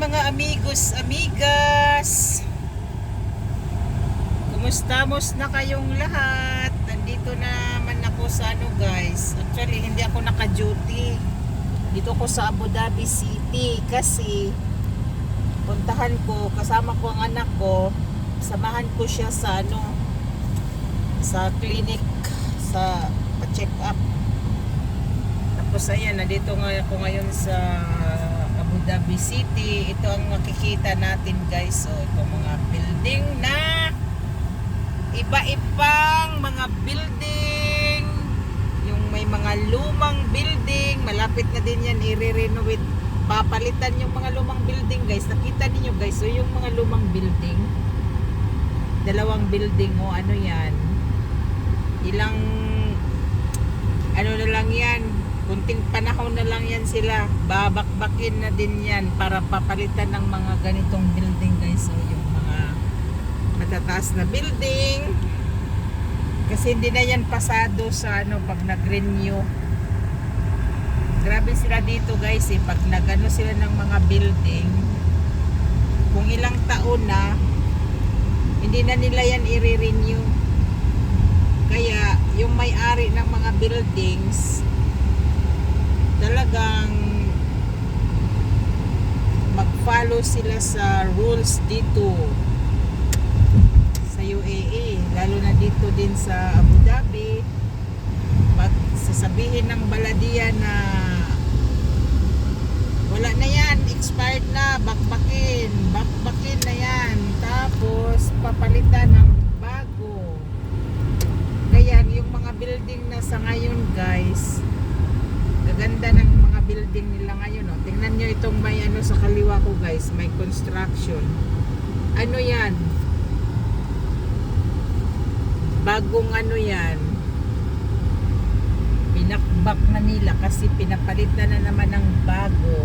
mga amigos, amigas! Kumustamos na kayong lahat? Nandito naman ako sa ano guys. Actually, hindi ako naka-duty. Dito ko sa Abu Dhabi City kasi puntahan ko, kasama ko ang anak ko, samahan ko siya sa ano, sa clinic, sa pa-check up. Tapos ayan, nandito nga ako ngayon sa Abu Dhabi City. Ito ang makikita natin guys. So, ito mga building na iba-ibang mga building. Yung may mga lumang building. Malapit na din yan i-renovate. Papalitan yung mga lumang building guys. Nakita niyo guys. So, yung mga lumang building. Dalawang building o ano yan. Ilang ano na lang yan kunting panahon na lang yan sila. Babakbakin na din yan para papalitan ng mga ganitong building guys. So yung mga matataas na building. Kasi hindi na yan pasado sa ano pag nag-renew. Grabe sila dito guys eh. Pag nagano sila ng mga building kung ilang taon na hindi na nila yan i-renew. Kaya yung may-ari ng mga buildings talagang mag-follow sila sa rules dito sa UAE lalo na dito din sa Abu Dhabi. Pag sasabihin ng baladiya na wala na yan expired na bakbakin bakbakin na yan. Tapos papalitan ng bago. Kaya yung mga building na sa ngayon guys gaganda ng mga building nila ngayon oh. tingnan nyo itong may ano sa kaliwa ko guys may construction. Ano yan? Bagong ano yan? Pinakbak na nila kasi pinapalitan na naman ng bago.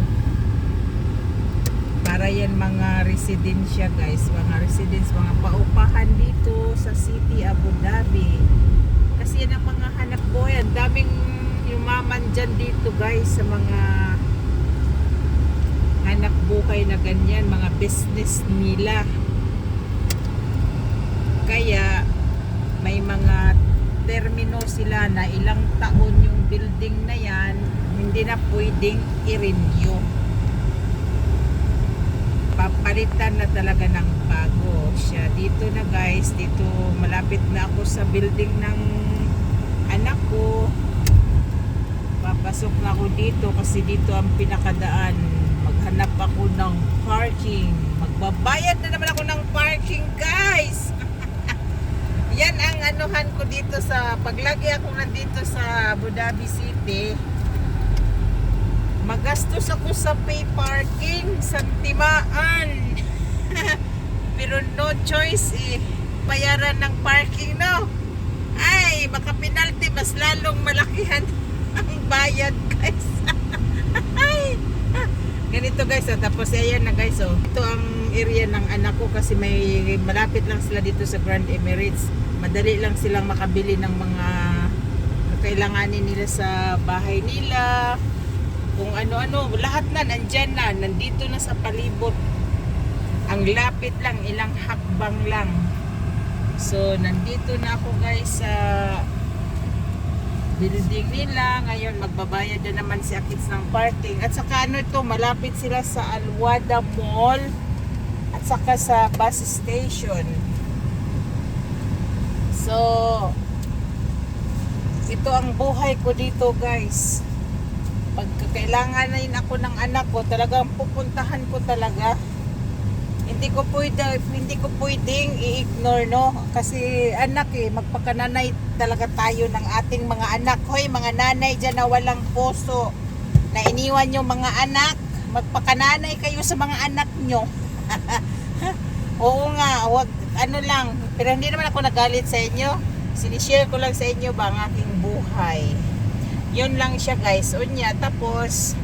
Para yan mga residensya guys. Mga residence mga paupahan dito sa city Abu Dhabi. Kasi yan ang mga hanap buhay. Ang daming dyan dito guys sa mga hanap buhay na ganyan mga business nila. Kaya may mga termino sila na ilang taon yung building na yan hindi na pwedeng i-renew. Papalitan na talaga ng bago siya. Dito na guys dito malapit na ako sa building ng anak ko papasok na ako dito kasi dito ang pinakadaan. Maghanap ako ng parking. Magbabayad na naman ako ng parking guys! Yan ang anuhan ko dito sa paglagi ako nandito sa Abu Dhabi City. Magastos ako sa pay parking sa timaan pero no choice eh. Bayaran ng parking no? Ay baka penalty mas lalong malakihan bayad guys ganito guys oh. tapos ayan na guys oh. ito ang area ng anak ko kasi may malapit lang sila dito sa Grand Emirates madali lang silang makabili ng mga kakailanganin nila sa bahay nila kung ano-ano, lahat na nandyan na, nandito na sa palibot. Ang lapit lang, ilang hakbang lang. So, nandito na ako guys sa building nila. Ngayon, magbabayad na naman si Akits ng parking. At saka ano ito, malapit sila sa Alwada Mall at saka sa bus station. So, ito ang buhay ko dito guys pag kailangan na yun ako ng anak ko, talagang pupuntahan ko talaga. Hindi ko pwede, hindi ko pwedeng i-ignore no kasi anak eh magpakananay talaga tayo ng ating mga anak. Hoy, mga nanay diyan na walang puso na iniwan yung mga anak, magpakananay kayo sa mga anak nyo. Oo nga, wag ano lang, pero hindi naman ako nagalit sa inyo. Sinishare ko lang sa inyo ba ang aking buhay yun lang siya guys unya tapos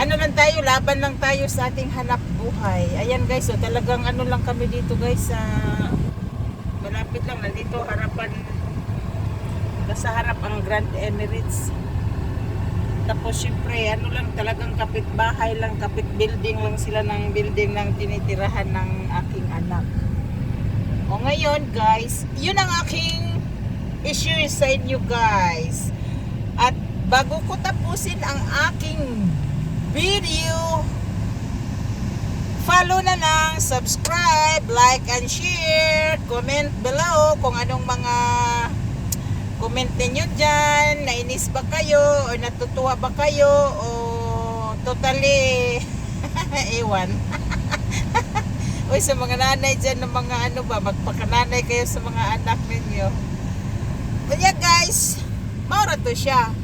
ano lang tayo laban lang tayo sa ating hanap buhay ayan guys so talagang ano lang kami dito guys sa malapit lang nandito harapan nasa harap ang Grand Emirates Tapos syempre, ano lang talagang kapitbahay lang, kapit building lang sila ng building ng tinitirahan ng aking anak. O ngayon guys, yun ang aking issue sa inyo guys. At bago ko tapusin ang aking video, follow na lang, subscribe, like and share, comment below kung anong mga comment ninyo dyan, nainis ba kayo o natutuwa ba kayo o totally ewan. Uy, sa mga nanay dyan ng mga ano ba, magpakananay kayo sa mga anak ninyo. Kaya guys, maura to siya.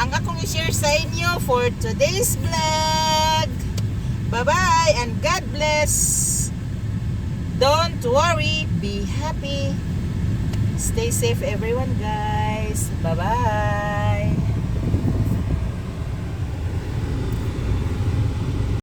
Ang akong i-share sa inyo for today's vlog. Bye-bye and God bless. Don't worry, be happy. Stay safe everyone guys. Bye-bye.